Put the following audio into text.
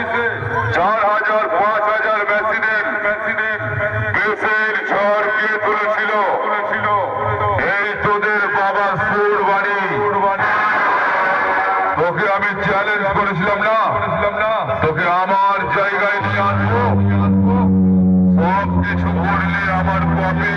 নদীতে চার হাজার পাঁচ হাজার প্রেসিডেন্ট প্রেসিডেন্ট দেশের তুলেছিল? এই তোদের বাবা সুর বাড়ি তোকে আমি চ্যালেঞ্জ করেছিলাম না? করেছিলাম না তোকে আমার জায়গায় নিয়ে আসব সব কিছু করলে আমার কপি